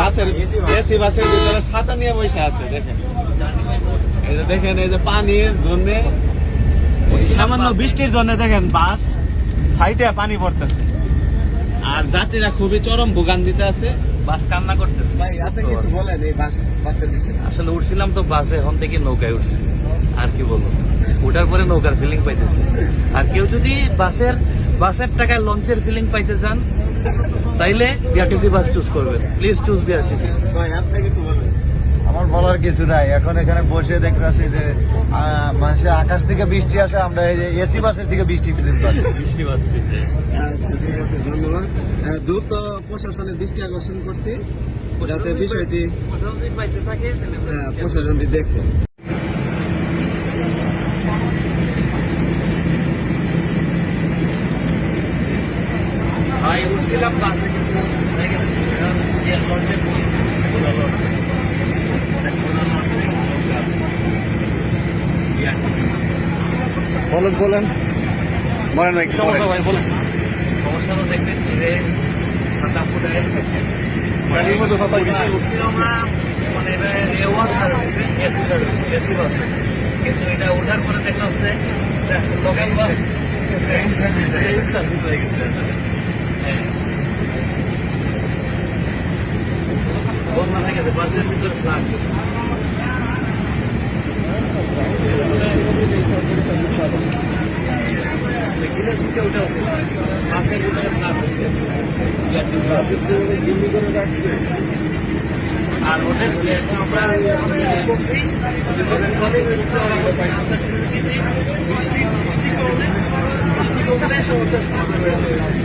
বাসের এসি বাসের ভিতরে ছাতা নিয়ে বসে আছে দেখেন। এই যে দেখেন এই যে পানির জন্য সামান্য বৃষ্টির জন্য দেখেন বাস ফাইটে পানি পড়তেছে। আর যাত্রীরা খুবই চরম ভোগান্তিতে আছে। বাস কান্না করতেছে। ভাই আপনি কিছু বলেন এই বাস বাসের বিষয়ে? আসলে উঠছিলাম তো বাসে এখন থেকে নৌকায় উঠছি। আর কি বলব? ওঠার পরে নৌকার ফিলিং পাইতেছি। আর কেউ যদি বাসের বাসের টাকায় লঞ্চের ফিলিং পাইতে চান তাইলে বিআরটিসি বাস চুজ করবেন। প্লিজ চুজ বিআরটিসি ভাই আপনি কিছু বলেন। আমার বলার কিছু নাই। এখন এখানে বসে দেখতেছি যে মানুষের আকাশ থেকে বৃষ্টি আসে আমরা এই যে এসি বাসের থেকে বৃষ্টি ফিলিং পাচ্ছি। বৃষ্টি পাচ্ছি। আচ্ছা ঠিক আছে ধন্যবাদ। দ্রুত প্রশাসনের দৃষ্টি আকর্ষণ করছি যাতে বিষয়টি পাইতে প্রশাসনটি দেখে। ভাই উঠছিলাম বাসে কিন্তু দেখেন, লঞ্চে পুরো লঞ্চ। পুরো লঞ্চে নৌকা বলেন বলেন। বলেন ভাই সমস্যা ভাই বলুন। সমস্যা তো দেখবেন ধীরে ঠান্ডা ফুটে গাড়ির মধ্যে ছাতা দিছে। আমরা মানে এটা সার্ভিসে এসি সার্ভিস এসি বাসে কিন্তু এটা ওঠার পরে দেখলাম যে লোকাল বাস ট্রেন সার্ভিস হয়ে গেছে হ্যাঁ। বন্যা হয়ে গেছে বাসের ভিতরে আছে বাসের ভিতরে ফ্লাট হচ্ছে আর ওদের আমরা জিজ্ঞেস করছি ওদের কলেজের বৃষ্টি বৃষ্টি করলে বৃষ্টি করলে সমস্যার সমাধান হয়ে যাবে